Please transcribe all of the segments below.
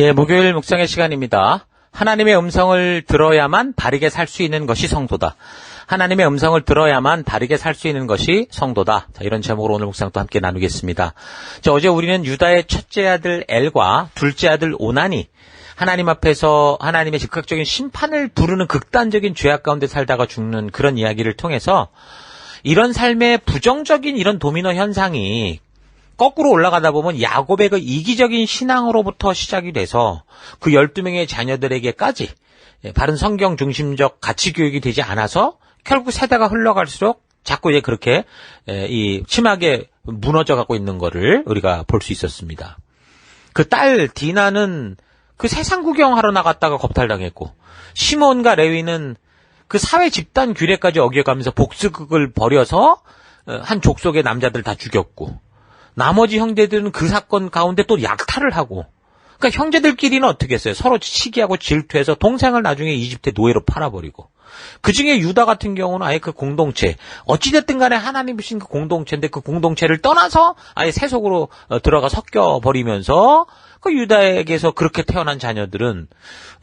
예, 목요일 묵상의 시간입니다. 하나님의 음성을 들어야만 바르게 살 수 있는 것이 성도다. 하나님의 음성을 들어야만 바르게 살 수 있는 것이 성도다. 자, 이런 제목으로 오늘 묵상도 함께 나누겠습니다. 자, 어제 우리는 유다의 첫째 아들 엘과 둘째 아들 오난이 하나님 앞에서 하나님의 즉각적인 심판을 부르는 극단적인 죄악 가운데 살다가 죽는 그런 이야기를 통해서 이런 삶의 부정적인 이런 도미노 현상이 거꾸로 올라가다 보면 야곱의 그 이기적인 신앙으로부터 시작이 돼서 그 12명의 자녀들에게까지 예, 바른 성경 중심적 가치 교육이 되지 않아서 결국 세대가 흘러갈수록 자꾸 이제 그렇게 예, 이 심하게 무너져 가고 있는 거를 우리가 볼 수 있었습니다. 그 딸 디나는 그 세상 구경하러 나갔다가 겁탈당했고 시몬과 레위는 그 사회 집단 규례까지 어겨가면서 복수극을 벌여서 어, 한 족속의 남자들 다 죽였고 나머지 형제들은 그 사건 가운데 또 약탈을 하고. 그러니까 형제들끼리는 어떻게 했어요? 서로 시기하고 질투해서 동생을 나중에 이집트 노예로 팔아버리고. 그 중에 유다 같은 경우는 아예 그 공동체. 어찌됐든 간에 하나님 주신 그 공동체인데 그 공동체를 떠나서 아예 세속으로 어, 들어가 섞여 버리면서 그 유다에게서 그렇게 태어난 자녀들은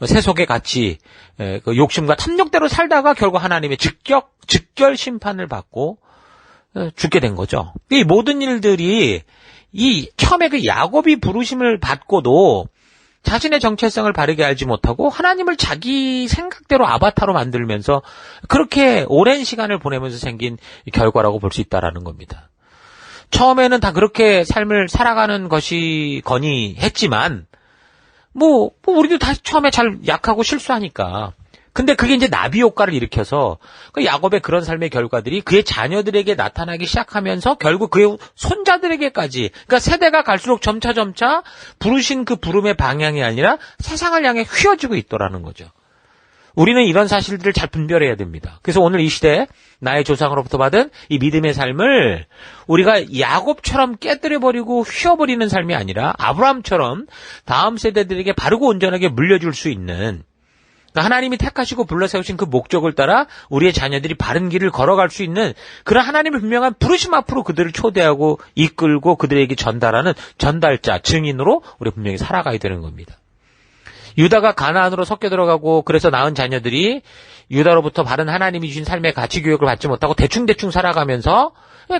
세속에 같이 에, 그 욕심과 탐욕대로 살다가 결국 하나님의 직격 직결 심판을 받고 어, 죽게 된 거죠. 이 모든 일들이 이 처음에 그 야곱이 부르심을 받고도 자신의 정체성을 바르게 알지 못하고 하나님을 자기 생각대로 아바타로 만들면서 그렇게 오랜 시간을 보내면서 생긴 결과라고 볼 수 있다라는 겁니다. 처음에는 다 그렇게 삶을 살아가는 것이 거니 했지만 뭐, 뭐 우리도 다 처음에 잘 약하고 실수하니까 근데 그게 이제 나비 효과를 일으켜서 그 야곱의 그런 삶의 결과들이 그의 자녀들에게 나타나기 시작하면서 결국 그의 손자들에게까지 그러니까 세대가 갈수록 점차 점차 부르신 그 부름의 방향이 아니라 세상을 향해 휘어지고 있더라는 거죠. 우리는 이런 사실들을 잘 분별해야 됩니다. 그래서 오늘 이 시대 나의 조상으로부터 받은 이 믿음의 삶을 우리가 야곱처럼 깨뜨려 버리고 휘어버리는 삶이 아니라 아브라함처럼 다음 세대들에게 바르고 온전하게 물려줄 수 있는 그러니까 하나님이 택하시고 불러 세우신 그 목적을 따라 우리의 자녀들이 바른 길을 걸어갈 수 있는 그런 하나님의 분명한 부르심 앞으로 그들을 초대하고 이끌고 그들에게 전달하는 전달자, 증인으로 우리 분명히 살아가야 되는 겁니다. 유다가 가나안으로 섞여 들어가고 그래서 낳은 자녀들이 유다로부터 바른 하나님이 주신 삶의 가치 교육을 받지 못하고 대충대충 살아가면서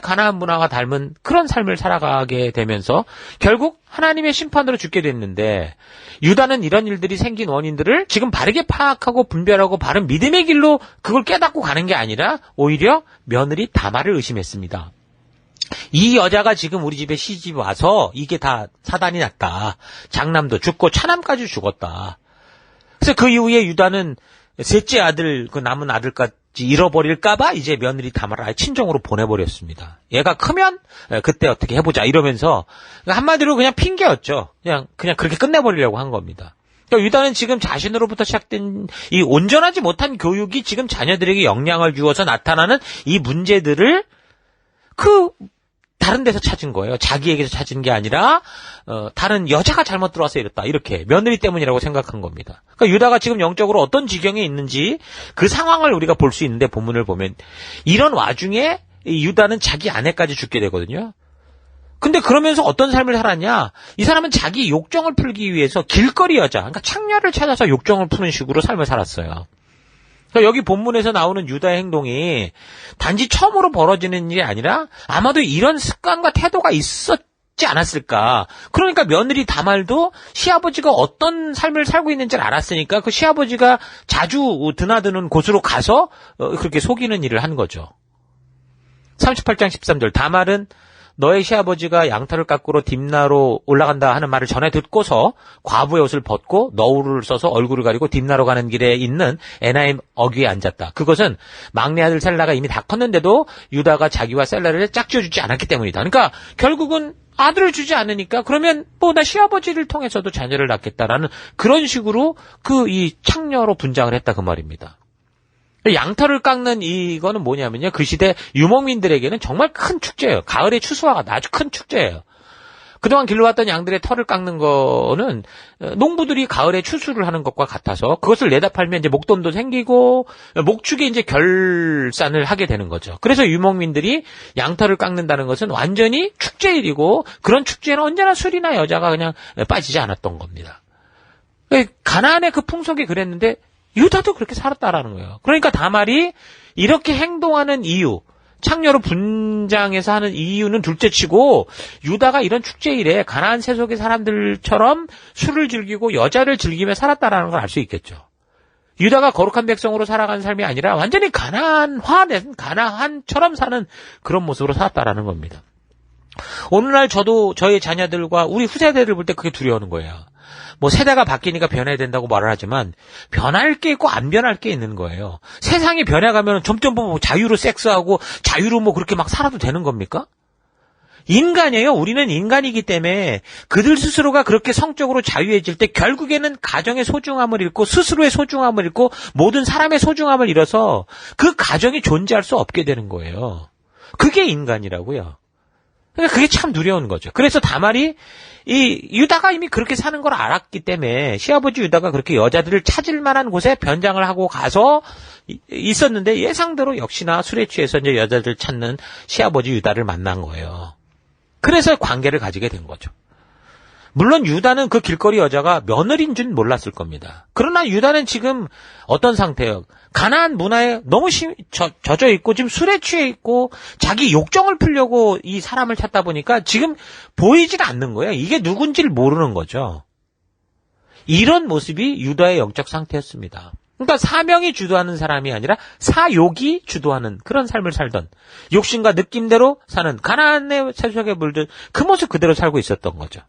가나안 문화가 닮은 그런 삶을 살아가게 되면서 결국 하나님의 심판으로 죽게 됐는데 유다는 이런 일들이 생긴 원인들을 지금 바르게 파악하고 분별하고 바른 믿음의 길로 그걸 깨닫고 가는 게 아니라 오히려 며느리 다말을 의심했습니다. 이 여자가 지금 우리 집에 시집 와서 이게 다 사단이 났다. 장남도 죽고 차남까지 죽었다. 그래서 그 이후에 유다는 셋째 아들, 그 남은 아들까지 잃어버릴까봐 이제 며느리 다말을 아예 친정으로 보내버렸습니다. 얘가 크면 그때 어떻게 해보자 이러면서 한마디로 그냥 핑계였죠. 그냥 그냥 그렇게 끝내버리려고 한 겁니다. 그러니까 유다는 지금 자신으로부터 시작된 이 온전하지 못한 교육이 지금 자녀들에게 영향을 주어서 나타나는 이 문제들을 그 다른 데서 찾은 거예요. 자기에게서 찾은 게 아니라 어, 다른 여자가 잘못 들어와서 이랬다. 이렇게 며느리 때문이라고 생각한 겁니다. 그러니까 유다가 지금 영적으로 어떤 지경에 있는지 그 상황을 우리가 볼 수 있는데 본문을 보면 이런 와중에 유다는 자기 아내까지 죽게 되거든요. 근데 그러면서 어떤 삶을 살았냐? 이 사람은 자기 욕정을 풀기 위해서 길거리 여자, 그러니까 창녀를 찾아서 욕정을 푸는 식으로 삶을 살았어요. 그러니까 여기 본문에서 나오는 유다의 행동이 단지 처음으로 벌어지는 일이 아니라 아마도 이런 습관과 태도가 있었지 않았을까. 그러니까 며느리 다말도 시아버지가 어떤 삶을 살고 있는지를 알았으니까 그 시아버지가 자주 드나드는 곳으로 가서 어, 그렇게 속이는 일을 한 거죠. 38장 13절 다말은 너의 시아버지가 양털을 깎으러 딥나로 올라간다 하는 말을 전해 듣고서 과부의 옷을 벗고 너울을 써서 얼굴을 가리고 딥나로 가는 길에 있는 에나임 어귀에 앉았다. 그것은 막내 아들 셀라가 이미 다 컸는데도 유다가 자기와 셀라를 짝지어주지 않았기 때문이다. 그러니까 결국은 아들을 주지 않으니까 그러면 뭐 나 시아버지를 통해서도 자녀를 낳겠다라는 그런 식으로 그 이 창녀로 분장을 했다 그 말입니다. 양털을 깎는 이거는 뭐냐면요. 그 시대 유목민들에게는 정말 큰 축제예요. 가을의 추수와 아주 큰 축제예요. 그동안 길러왔던 양들의 털을 깎는 거는 농부들이 가을에 추수를 하는 것과 같아서 그것을 내다 팔면 이제 목돈도 생기고 목축에 이제 결산을 하게 되는 거죠. 그래서 유목민들이 양털을 깎는다는 것은 완전히 축제일이고 그런 축제는 언제나 술이나 여자가 그냥 빠지지 않았던 겁니다. 가나안의 그 풍속이 그랬는데 유다도 그렇게 살았다라는 거예요. 그러니까 다말이 이렇게 행동하는 이유, 창녀로 분장해서 하는 이유는 둘째치고 유다가 이런 축제일에 가나안 세속의 사람들처럼 술을 즐기고 여자를 즐기며 살았다라는 걸 알 수 있겠죠. 유다가 거룩한 백성으로 살아가는 삶이 아니라 완전히 가나안화된 가나안처럼 사는 그런 모습으로 살았다라는 겁니다. 오늘날 저도 저희 자녀들과 우리 후세대를 볼 때 그게 두려우는 거예요. 뭐 세대가 바뀌니까 변해야 된다고 말을 하지만 변할 게 있고 안 변할 게 있는 거예요. 세상이 변해가면 점점 뭐 자유로 섹스하고 자유로 뭐 그렇게 막 살아도 되는 겁니까? 인간이에요. 우리는 인간이기 때문에 그들 스스로가 그렇게 성적으로 자유해질 때 결국에는 가정의 소중함을 잃고 스스로의 소중함을 잃고 모든 사람의 소중함을 잃어서 그 가정이 존재할 수 없게 되는 거예요. 그게 인간이라고요. 그러니까 그게 참 두려운 거죠. 그래서 다말이 이 유다가 이미 그렇게 사는 걸 알았기 때문에 시아버지 유다가 그렇게 여자들을 찾을 만한 곳에 변장을 하고 가서 있었는데 예상대로 역시나 술에 취해서 이제 여자들 찾는 시아버지 유다를 만난 거예요. 그래서 관계를 가지게 된 거죠. 물론 유다는 그 길거리 여자가 며느리인 줄 몰랐을 겁니다. 그러나 유다는 지금 어떤 상태예요? 가나안 문화에 너무 심, 저, 젖어 있고 지금 술에 취해 있고 자기 욕정을 풀려고 이 사람을 찾다 보니까 지금 보이질 않는 거예요. 이게 누군지를 모르는 거죠. 이런 모습이 유다의 영적 상태였습니다. 그러니까 사명이 주도하는 사람이 아니라 사욕이 주도하는 그런 삶을 살던 욕심과 느낌대로 사는 가나안의 세속에 물든 그 모습 그대로 살고 있었던 거죠.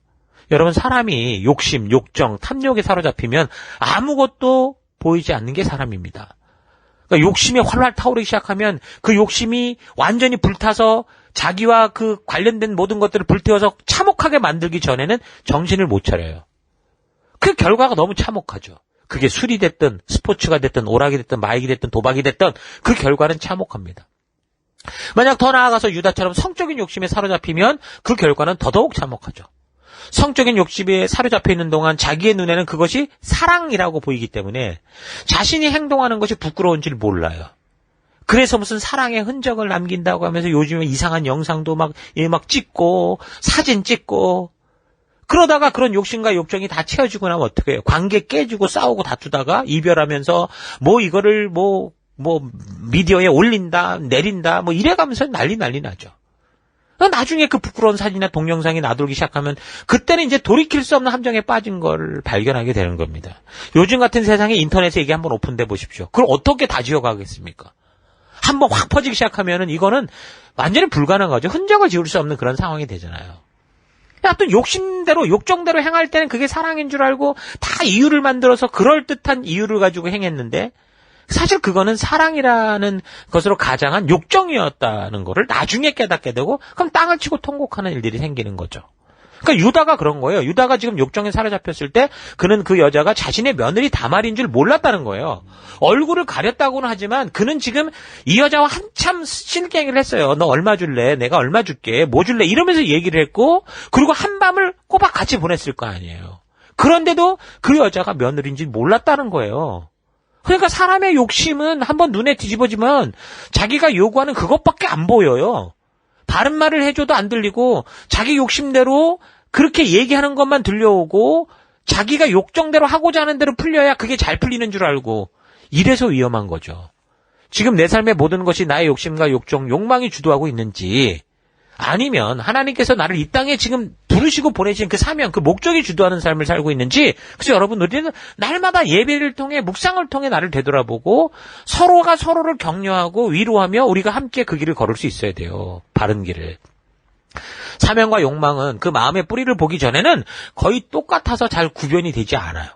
여러분 사람이 욕심, 욕정, 탐욕에 사로잡히면 아무것도 보이지 않는 게 사람입니다. 그러니까 욕심이 활활 타오르기 시작하면 그 욕심이 완전히 불타서 자기와 그 관련된 모든 것들을 불태워서 참혹하게 만들기 전에는 정신을 못 차려요. 그 결과가 너무 참혹하죠. 그게 술이 됐든 스포츠가 됐든 오락이 됐든 마약이 됐든 도박이 됐든 그 결과는 참혹합니다. 만약 더 나아가서 유다처럼 성적인 욕심에 사로잡히면 그 결과는 더더욱 참혹하죠. 성적인 욕심에 사로잡혀 있는 동안 자기의 눈에는 그것이 사랑이라고 보이기 때문에 자신이 행동하는 것이 부끄러운 줄 몰라요. 그래서 무슨 사랑의 흔적을 남긴다고 하면서 요즘에 이상한 영상도 막, 예, 막 찍고, 사진 찍고, 그러다가 그런 욕심과 욕정이 다 채워지고 나면 어떻게 해요? 관계 깨지고 싸우고 다투다가 이별하면서 뭐 이거를 뭐, 뭐, 미디어에 올린다, 내린다, 뭐 이래가면서 난리 난리 나죠. 나중에 그 부끄러운 사진이나 동영상이 나돌기 시작하면 그때는 이제 돌이킬 수 없는 함정에 빠진 걸 발견하게 되는 겁니다. 요즘 같은 세상에 인터넷에 이게 한번 오픈돼 보십시오. 그걸 어떻게 다 지워가겠습니까? 한번 확 퍼지기 시작하면은 이거는 완전히 불가능한 거죠. 흔적을 지울 수 없는 그런 상황이 되잖아요. 하여튼 욕심대로 욕정대로 행할 때는 그게 사랑인 줄 알고 다 이유를 만들어서 그럴듯한 이유를 가지고 행했는데 사실 그거는 사랑이라는 것으로 가장한 욕정이었다는 것을 나중에 깨닫게 되고 그럼 땅을 치고 통곡하는 일들이 생기는 거죠. 그러니까 유다가 그런 거예요. 유다가 지금 욕정에 사로잡혔을 때 그는 그 여자가 자신의 며느리 다말인 줄 몰랐다는 거예요. 얼굴을 가렸다고는 하지만 그는 지금 이 여자와 한참 실갱이를 했어요. 너 얼마 줄래? 내가 얼마 줄게? 뭐 줄래? 이러면서 얘기를 했고 그리고 한밤을 꼬박 같이 보냈을 거 아니에요. 그런데도 그 여자가 며느리인 줄 몰랐다는 거예요. 그러니까 사람의 욕심은 한번 눈에 뒤집어지면 자기가 요구하는 그것밖에 안 보여요. 바른 말을 해줘도 안 들리고 자기 욕심대로 그렇게 얘기하는 것만 들려오고 자기가 욕정대로 하고자 하는 대로 풀려야 그게 잘 풀리는 줄 알고 이래서 위험한 거죠. 지금 내 삶의 모든 것이 나의 욕심과 욕정, 욕망이 주도하고 있는지 아니면 하나님께서 나를 이 땅에 지금 부르시고 보내신 그 사명, 그 목적이 주도하는 삶을 살고 있는지 그래서 여러분 우리는 날마다 예배를 통해 묵상을 통해 나를 되돌아보고 서로가 서로를 격려하고 위로하며 우리가 함께 그 길을 걸을 수 있어야 돼요. 바른 길을. 사명과 욕망은 그 마음의 뿌리를 보기 전에는 거의 똑같아서 잘 구별이 되지 않아요.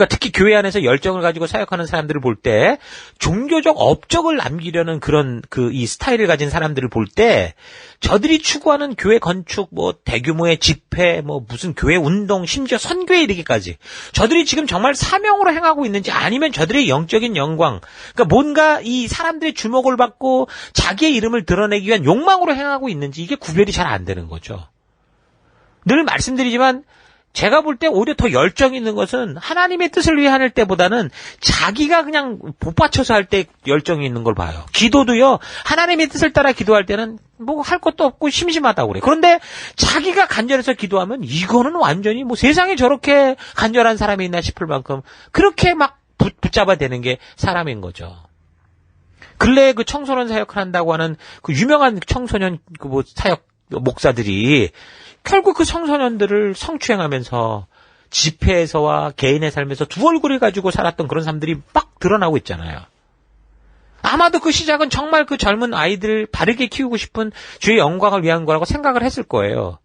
그러니까 특히 교회 안에서 열정을 가지고 사역하는 사람들을 볼 때 종교적 업적을 남기려는 그런 그 이 스타일을 가진 사람들을 볼 때 저들이 추구하는 교회 건축 뭐 대규모의 집회 뭐 무슨 교회 운동 심지어 선교에 이르기까지 저들이 지금 정말 사명으로 행하고 있는지 아니면 저들의 영적인 영광 그러니까 뭔가 이 사람들의 주목을 받고 자기의 이름을 드러내기 위한 욕망으로 행하고 있는지 이게 구별이 잘 안 되는 거죠. 늘 말씀드리지만 제가 볼 때 오히려 더 열정 있는 것은 하나님의 뜻을 위해 할 때보다는 자기가 그냥 복받쳐서 할 때 열정이 있는 걸 봐요. 기도도요, 하나님의 뜻을 따라 기도할 때는 뭐 할 것도 없고 심심하다고 그래. 그런데 자기가 간절해서 기도하면 이거는 완전히 뭐 세상에 저렇게 간절한 사람이 있나 싶을 만큼 그렇게 막 붙, 붙잡아 대는 게 사람인 거죠. 근래에 그 청소년 사역을 한다고 하는 그 유명한 청소년 그 뭐 사역 목사들이 결국 그 청소년들을 성추행하면서 집회에서와 개인의 삶에서 두 얼굴을 가지고 살았던 그런 사람들이 막 드러나고 있잖아요. 아마도 그 시작은 정말 그 젊은 아이들 바르게 키우고 싶은 주의 영광을 위한 거라고 생각을 했을 거예요.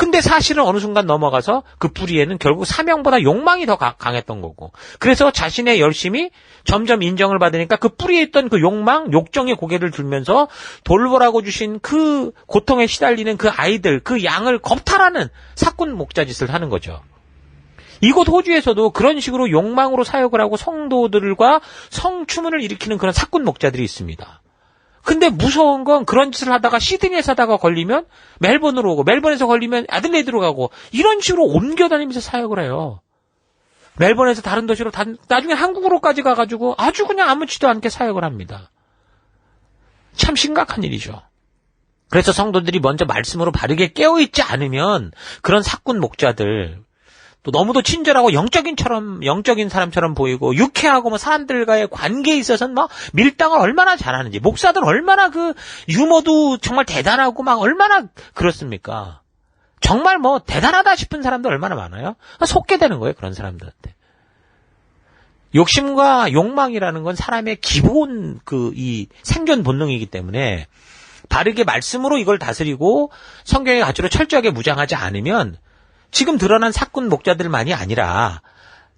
근데 사실은 어느 순간 넘어가서 그 뿌리에는 결국 사명보다 욕망이 더 가- 강했던 거고. 그래서 자신의 열심이 점점 인정을 받으니까 그 뿌리에 있던 그 욕망, 욕정의 고개를 들면서 돌보라고 주신 그 고통에 시달리는 그 아이들, 그 양을 겁탈하는 사꾼 목자짓을 하는 거죠. 이곳 호주에서도 그런 식으로 욕망으로 사역을 하고 성도들과 성추문을 일으키는 그런 사꾼 목자들이 있습니다. 근데 무서운 건 그런 짓을 하다가 시드니에 사다가 걸리면 멜번으로 오고 멜번에서 걸리면 아들레이드로 가고 이런 식으로 옮겨 다니면서 사역을 해요. 멜번에서 다른 도시로 다- 나중에 한국으로까지 가가지고 아주 그냥 아무렇지도 않게 사역을 합니다. 참 심각한 일이죠. 그래서 성도들이 먼저 말씀으로 바르게 깨어있지 않으면 그런 사꾼 목자들 또 너무도 친절하고 영적인처럼 영적인 사람처럼 보이고 유쾌하고 뭐 사람들과의 관계에 있어서는 막 밀당을 얼마나 잘하는지 목사들 얼마나 그 유머도 정말 대단하고 막 얼마나 그렇습니까? 정말 뭐 대단하다 싶은 사람도 얼마나 많아요? 속게 되는 거예요 그런 사람들한테. 욕심과 욕망이라는 건 사람의 기본 그 이 생존 본능이기 때문에 바르게 말씀으로 이걸 다스리고 성경의 가치로 철저하게 무장하지 않으면 지금 드러난 사꾼 목자들만이 아니라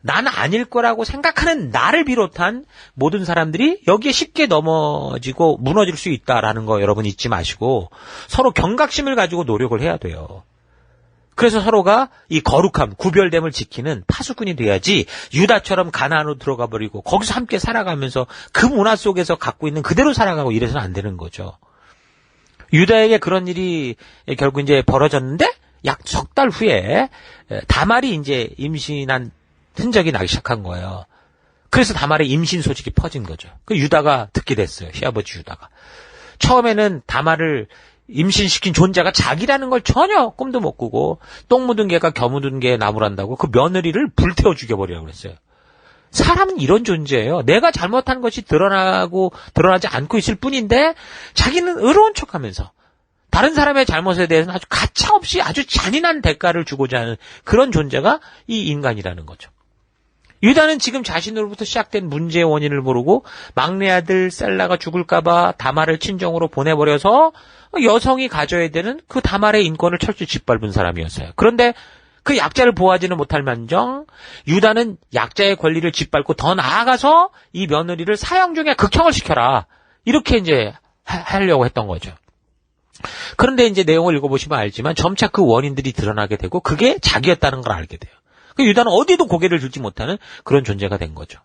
나는 아닐 거라고 생각하는 나를 비롯한 모든 사람들이 여기에 쉽게 넘어지고 무너질 수 있다라는 거 여러분 잊지 마시고 서로 경각심을 가지고 노력을 해야 돼요. 그래서 서로가 이 거룩함, 구별됨을 지키는 파수꾼이 돼야지 유다처럼 가나안으로 들어가 버리고 거기서 함께 살아가면서 그 문화 속에서 갖고 있는 그대로 살아가고 이래서는 안 되는 거죠. 유다에게 그런 일이 결국 이제 벌어졌는데 약 석 달 후에 다말이 이제 임신한 흔적이 나기 시작한 거예요. 그래서 다말의 임신 소식이 퍼진 거죠. 그 유다가 듣게 됐어요. 시아버지 유다가. 처음에는 다말을 임신시킨 존재가 자기라는 걸 전혀 꿈도 못 꾸고 똥 묻은 개가 겨 묻은 개 나무란다고 그 며느리를 불태워 죽여버리라고 그랬어요. 사람은 이런 존재예요. 내가 잘못한 것이 드러나고 드러나지 않고 있을 뿐인데 자기는 의로운 척하면서 다른 사람의 잘못에 대해서는 아주 가차없이 아주 잔인한 대가를 주고자 하는 그런 존재가 이 인간이라는 거죠. 유다는 지금 자신으로부터 시작된 문제의 원인을 모르고 막내 아들 셀라가 죽을까봐 다말을 친정으로 보내버려서 여성이 가져야 되는 그 다말의 인권을 철저히 짓밟은 사람이었어요. 그런데 그 약자를 보호하지는 못할 만정 유다는 약자의 권리를 짓밟고 더 나아가서 이 며느리를 사형 중에 극형을 시켜라 이렇게 이제 하- 하려고 했던 거죠. 그런데 이제 내용을 읽어보시면 알지만 점차 그 원인들이 드러나게 되고 그게 자기였다는 걸 알게 돼요. 그 유다는 어디도 고개를 들지 못하는 그런 존재가 된 거죠.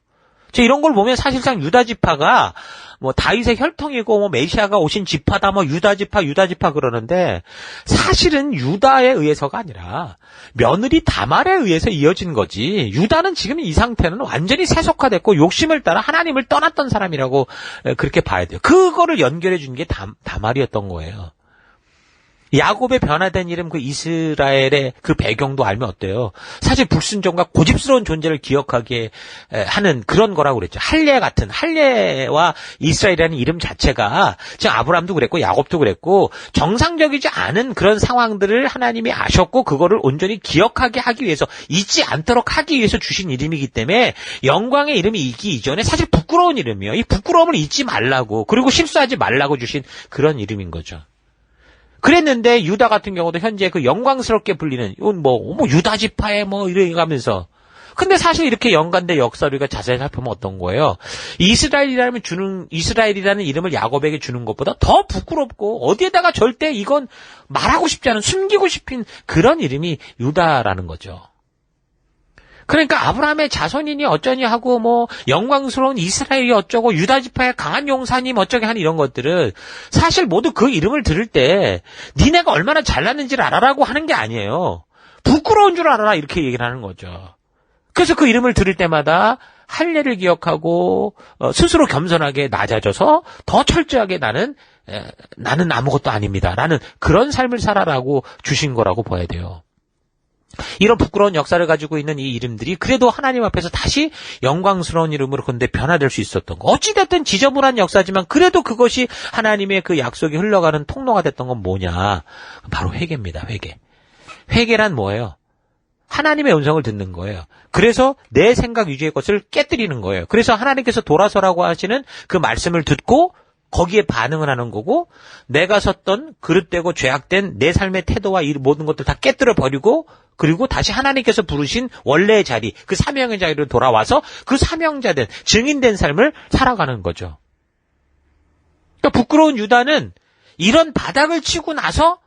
저 이런 걸 보면 사실상 유다 지파가 뭐 다윗의 혈통이고 뭐 메시아가 오신 지파다 뭐 유다 지파 유다 지파 그러는데 사실은 유다에 의해서가 아니라 며느리 다말에 의해서 이어진 거지 유다는 지금 이 상태는 완전히 세속화됐고 욕심을 따라 하나님을 떠났던 사람이라고 에, 그렇게 봐야 돼요. 그거를 연결해 준 게 다말이었던 거예요. 야곱의 변화된 이름 그 이스라엘의 그 배경도 알면 어때요? 사실 불순종과 고집스러운 존재를 기억하게 에, 하는 그런 거라고 그랬죠. 할례 같은 할례와 이스라엘이라는 이름 자체가 지금 아브람도 그랬고 야곱도 그랬고 정상적이지 않은 그런 상황들을 하나님이 아셨고 그거를 온전히 기억하게 하기 위해서 잊지 않도록 하기 위해서 주신 이름이기 때문에 영광의 이름이 있기 이전에 사실 부끄러운 이름이에요. 이 부끄러움을 잊지 말라고 그리고 실수하지 말라고 주신 그런 이름인 거죠. 그랬는데 유다 같은 경우도 현재 그 영광스럽게 불리는 이건 뭐, 뭐 유다 지파에 뭐 이래 가면서 근데 사실 이렇게 연관된 역사를 우리가 자세히 살펴보면 어떤 거예요? 이스라엘이라면 주는 이스라엘이라는 이름을 야곱에게 주는 것보다 더 부끄럽고 어디에다가 절대 이건 말하고 싶지 않은 숨기고 싶은 그런 이름이 유다라는 거죠. 그러니까 아브라함의 자손이니 어쩌니 하고 뭐 영광스러운 이스라엘이 어쩌고 유다 지파의 강한 용사님 어쩌게 하는 이런 것들은 사실 모두 그 이름을 들을 때 니네가 얼마나 잘났는지를 알아라고 하는 게 아니에요. 부끄러운 줄 알아라 이렇게 얘기를 하는 거죠. 그래서 그 이름을 들을 때마다 할례를 기억하고 어, 스스로 겸손하게 낮아져서 더 철저하게 나는 에, 나는 아무것도 아닙니다라는 그런 삶을 살아라고 주신 거라고 봐야 돼요. 이런 부끄러운 역사를 가지고 있는 이 이름들이 그래도 하나님 앞에서 다시 영광스러운 이름으로 근데 변화될 수 있었던 거. 어찌됐든 지저분한 역사지만 그래도 그것이 하나님의 그 약속이 흘러가는 통로가 됐던 건 뭐냐. 바로 회개입니다, 회개. 회개란 뭐예요? 하나님의 음성을 듣는 거예요. 그래서 내 생각 유지의 것을 깨뜨리는 거예요. 그래서 하나님께서 돌아서라고 하시는 그 말씀을 듣고 거기에 반응을 하는 거고 내가 섰던 그릇되고 죄악된 내 삶의 태도와 이 모든 것들 다 깨뜨려 버리고 그리고 다시 하나님께서 부르신 원래의 자리, 그 사명의 자리로 돌아와서 그 사명자된 증인된 삶을 살아가는 거죠. 그러니까 부끄러운 유다는 이런 바닥을 치고 나서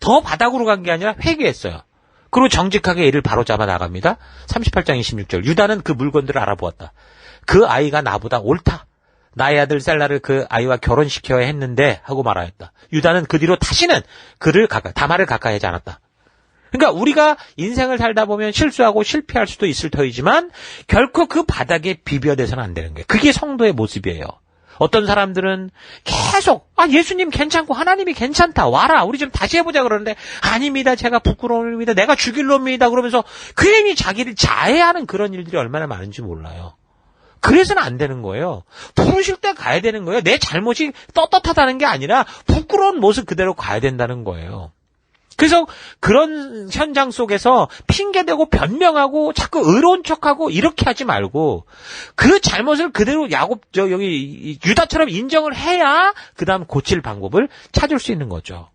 더 바닥으로 간 게 아니라 회개했어요. 그리고 정직하게 이를 바로잡아 나갑니다. 38장 26절. 유다는 그 물건들을 알아보았다. 그 아이가 나보다 옳다. 나의 아들 셀라를 그 아이와 결혼시켜야 했는데 하고 말하였다. 유다는 그 뒤로 다시는 그를 가까 다말을 가까이 하지 않았다. 그러니까 우리가 인생을 살다 보면 실수하고 실패할 수도 있을 터이지만 결코 그 바닥에 비벼대서는 안 되는 거예요. 그게 성도의 모습이에요. 어떤 사람들은 계속 아 예수님 괜찮고 하나님이 괜찮다 와라 우리 좀 다시 해보자 그러는데 아닙니다 제가 부끄러움입니다 내가 죽일 놈입니다 그러면서 괜히 자기를 자해하는 그런 일들이 얼마나 많은지 몰라요. 그래서는 안 되는 거예요. 부르실 때 가야 되는 거예요. 내 잘못이 떳떳하다는 게 아니라 부끄러운 모습 그대로 가야 된다는 거예요. 그래서 그런 현장 속에서 핑계대고 변명하고 자꾸 의로운 척하고 이렇게 하지 말고 그 잘못을 그대로 야곱 저 여기 유다처럼 인정을 해야 그다음 고칠 방법을 찾을 수 있는 거죠.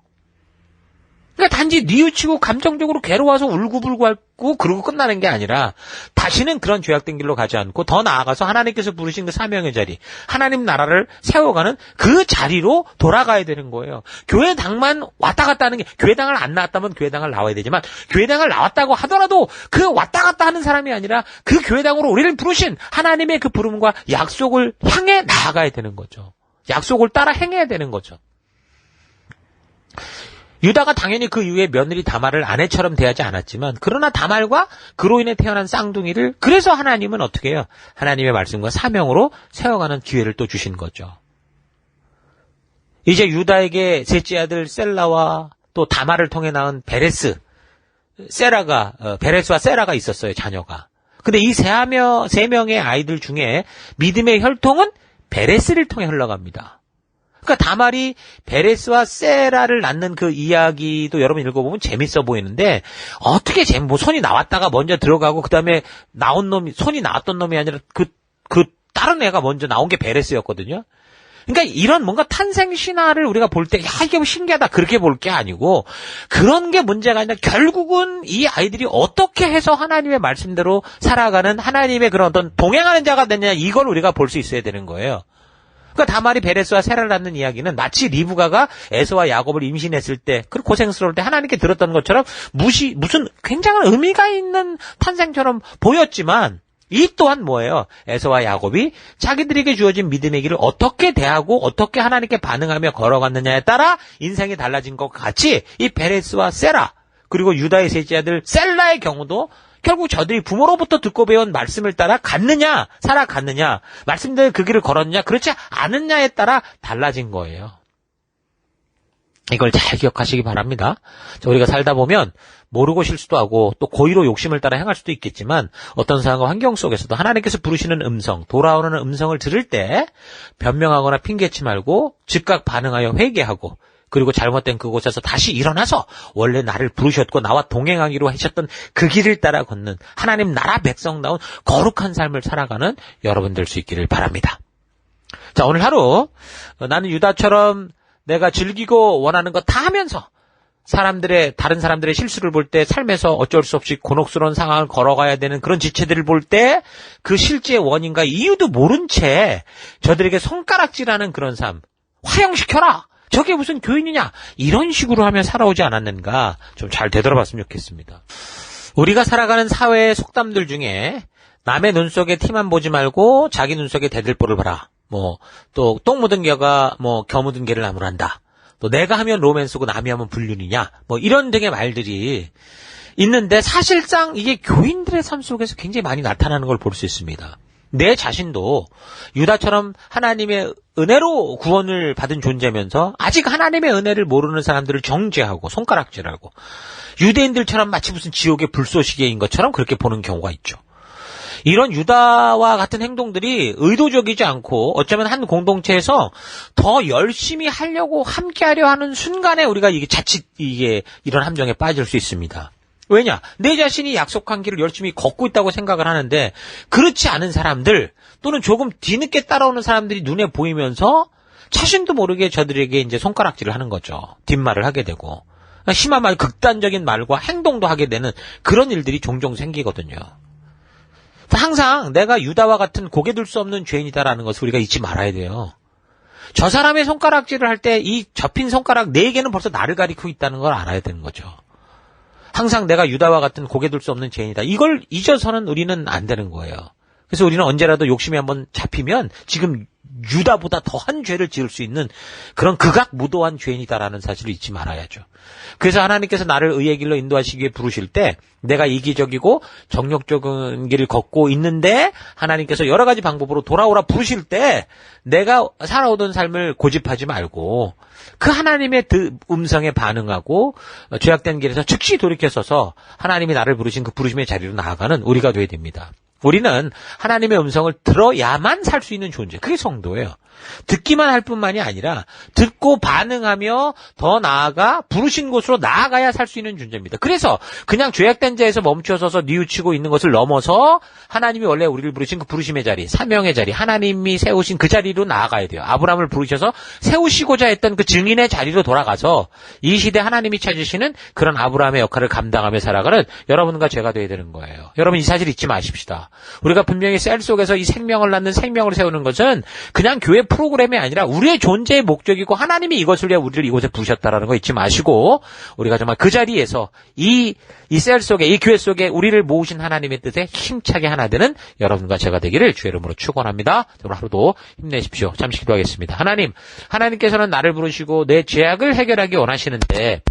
그러니까 단지 뉘우치고 감정적으로 괴로워서 울고불고 하고 그러고 끝나는 게 아니라 다시는 그런 죄악된 길로 가지 않고 더 나아가서 하나님께서 부르신 그 사명의 자리, 하나님 나라를 세워가는 그 자리로 돌아가야 되는 거예요. 교회당만 왔다 갔다 하는 게 교회당을 안 나왔다면 교회당을 나와야 되지만 교회당을 나왔다고 하더라도 그 왔다 갔다 하는 사람이 아니라 그 교회당으로 우리를 부르신 하나님의 그 부름과 약속을 향해 나아가야 되는 거죠. 약속을 따라 행해야 되는 거죠. 유다가 당연히 그 이후에 며느리 다말을 아내처럼 대하지 않았지만 그러나 다말과 그로 인해 태어난 쌍둥이를 그래서 하나님은 어떻게 해요? 하나님의 말씀과 사명으로 세워가는 기회를 또 주신 거죠. 이제 유다에게 셋째 아들 셀라와 또 다말을 통해 낳은 베레스, 세라가 어, 베레스와 세라가 있었어요 자녀가. 근데 이 세 명의 아이들 중에 믿음의 혈통은 베레스를 통해 흘러갑니다. 그러니까 다말이 베레스와 세라를 낳는 그 이야기도 여러분 읽어보면 재밌어 보이는데 어떻게 재, 뭐 손이 나왔다가 먼저 들어가고 그 다음에 나온 놈이 손이 나왔던 놈이 아니라 그그 다른 애가 먼저 나온 게 베레스였거든요. 그러니까 이런 뭔가 탄생 신화를 우리가 볼 때, 야, 이게 뭐 신기하다. 그렇게 볼 게 아니고, 그런 게 문제가 아니라 결국은 이 아이들이 어떻게 해서 하나님의 말씀대로 살아가는 하나님의 그런 어떤 동행하는 자가 됐냐, 이걸 우리가 볼 수 있어야 되는 거예요. 그러니까 다말이 베레스와 세라를 낳는 이야기는 마치 리브가가 에서와 야곱을 임신했을 때, 그 고생스러울 때 하나님께 들었던 것처럼 무시, 무슨 굉장한 의미가 있는 탄생처럼 보였지만, 이 또한 뭐예요? 에서와 야곱이 자기들에게 주어진 믿음의 길을 어떻게 대하고 어떻게 하나님께 반응하며 걸어갔느냐에 따라 인생이 달라진 것 같이 이 베레스와 세라 그리고 유다의 셋째 아들 셀라의 경우도 결국 저들이 부모로부터 듣고 배운 말씀을 따라 갔느냐 살아갔느냐 말씀대로 그 길을 걸었느냐 그렇지 않느냐에 따라 달라진 거예요. 이걸 잘 기억하시기 바랍니다. 우리가 살다 보면 모르고 실수도 하고 또 고의로 욕심을 따라 행할 수도 있겠지만 어떤 상황과 환경 속에서도 하나님께서 부르시는 음성, 돌아오는 음성을 들을 때 변명하거나 핑계치 말고 즉각 반응하여 회개하고 그리고 잘못된 그곳에서 다시 일어나서 원래 나를 부르셨고 나와 동행하기로 하셨던 그 길을 따라 걷는 하나님 나라 백성다운 거룩한 삶을 살아가는 여러분 될 수 있기를 바랍니다. 자, 오늘 하루 나는 유다처럼 내가 즐기고 원하는 거다 하면서 사람들의 다른 사람들의 실수를 볼 때 삶에서 어쩔 수 없이 곤혹스러운 상황을 걸어가야 되는 그런 지체들을 볼 때 그 실제의 원인과 이유도 모른 채 저들에게 손가락질하는 그런 삶 화형시켜라 저게 무슨 교인이냐 이런 식으로 하며 살아오지 않았는가 좀 잘 되돌아봤으면 좋겠습니다. 우리가 살아가는 사회의 속담들 중에 남의 눈 속에 티만 보지 말고 자기 눈 속에 대들보를 봐라. 뭐 또 똥 묻은 개가 뭐 겨 묻은 개를 나무란다. 또 내가 하면 로맨스고 남이 하면 불륜이냐 뭐 이런 등의 말들이 있는데 사실상 이게 교인들의 삶 속에서 굉장히 많이 나타나는 걸 볼 수 있습니다. 내 자신도 유다처럼 하나님의 은혜로 구원을 받은 존재면서 아직 하나님의 은혜를 모르는 사람들을 정죄하고 손가락질하고 유대인들처럼 마치 무슨 지옥의 불쏘시개인 것처럼 그렇게 보는 경우가 있죠. 이런 유다와 같은 행동들이 의도적이지 않고 어쩌면 한 공동체에서 더 열심히 하려고 함께하려 하는 순간에 우리가 이게 자칫 이게 이런 함정에 빠질 수 있습니다. 왜냐? 내 자신이 약속한 길을 열심히 걷고 있다고 생각을 하는데 그렇지 않은 사람들 또는 조금 뒤늦게 따라오는 사람들이 눈에 보이면서 자신도 모르게 저들에게 이제 손가락질을 하는 거죠. 뒷말을 하게 되고 심한 말 극단적인 말과 행동도 하게 되는 그런 일들이 종종 생기거든요. 항상 내가 유다와 같은 고개 들 수 없는 죄인이다라는 것을 우리가 잊지 말아야 돼요. 저 사람의 손가락질을 할 때 이 접힌 손가락 네 개는 벌써 나를 가리키고 있다는 걸 알아야 되는 거죠. 항상 내가 유다와 같은 고개 들수 없는 죄인이다. 이걸 잊어서는 우리는 안 되는 거예요. 그래서 우리는 언제라도 욕심이 한번 잡히면 지금 유다보다 더한 죄를 지을 수 있는 그런 극악무도한 죄인이다라는 사실을 잊지 말아야죠. 그래서 하나님께서 나를 의의 길로 인도하시기 위해 부르실 때 내가 이기적이고 정력적인 길을 걷고 있는데 하나님께서 여러 가지 방법으로 돌아오라 부르실 때 내가 살아오던 삶을 고집하지 말고 그 하나님의 음성에 반응하고 죄악된 길에서 즉시 돌이켜서서 하나님이 나를 부르신 그 부르심의 자리로 나아가는 우리가 되어야 됩니다. 우리는 하나님의 음성을 들어야만 살 수 있는 존재. 그게 성도예요. 듣기만 할 뿐만이 아니라 듣고 반응하며 더 나아가 부르신 곳으로 나아가야 살 수 있는 존재입니다. 그래서 그냥 죄악된 자에서 멈춰서서 뉘우치고 있는 것을 넘어서 하나님이 원래 우리를 부르신 그 부르심의 자리, 사명의 자리, 하나님이 세우신 그 자리로 나아가야 돼요. 아브라함을 부르셔서 세우시고자 했던 그 증인의 자리로 돌아가서 이 시대 하나님이 찾으시는 그런 아브라함의 역할을 감당하며 살아가는 여러분과 제가 되어야 되는 거예요. 여러분 이 사실 잊지 마십시다. 우리가 분명히 셀 속에서 이 생명을 낳는 생명을 세우는 것은 그냥 교회 프로그램이 아니라 우리의 존재의 목적이고 하나님이 이것을 위해 우리를 이곳에 부르셨다라는 거 잊지 마시고 우리가 정말 그 자리에서 이 이 셀 속에 이 교회 속에 우리를 모으신 하나님의 뜻에 힘차게 하나 되는 여러분과 제가 되기를 주의 이름으로 축원합니다. 오늘 하루도 힘내십시오. 잠시 기도하겠습니다. 하나님, 하나님께서는 나를 부르시고 내 죄악을 해결하기 원하시는데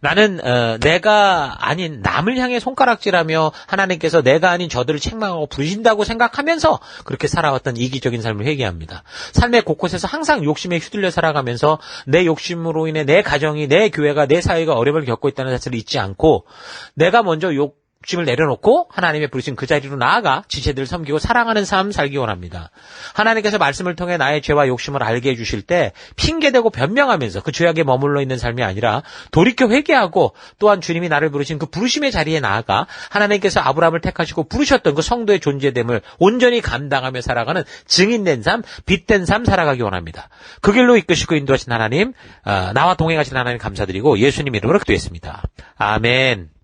나는 어, 내가 아닌 남을 향해 손가락질하며 하나님께서 내가 아닌 저들을 책망하고 부르신다고 생각하면서 그렇게 살아왔던 이기적인 삶을 회개합니다. 삶의 곳곳에서 항상 욕심에 휘둘려 살아가면서 내 욕심으로 인해 내 가정이 내 교회가 내 사회가 어려움을 겪고 있다는 사실을 잊지 않고 내가 먼저 욕 욕심을 내려놓고 하나님의 부르신 그 자리로 나아가 지체들을 섬기고 사랑하는 삶 살기 원합니다. 하나님께서 말씀을 통해 나의 죄와 욕심을 알게 해주실 때 핑계대고 변명하면서 그 죄악에 머물러 있는 삶이 아니라 돌이켜 회개하고 또한 주님이 나를 부르신 그 부르심의 자리에 나아가 하나님께서 아브라함을 택하시고 부르셨던 그 성도의 존재됨을 온전히 감당하며 살아가는 증인된 삶, 빛된 삶 살아가기 원합니다. 그 길로 이끄시고 인도하신 하나님, 아, 나와 동행하신 하나님 감사드리고 예수님 이름으로 기도했습니다. 아멘.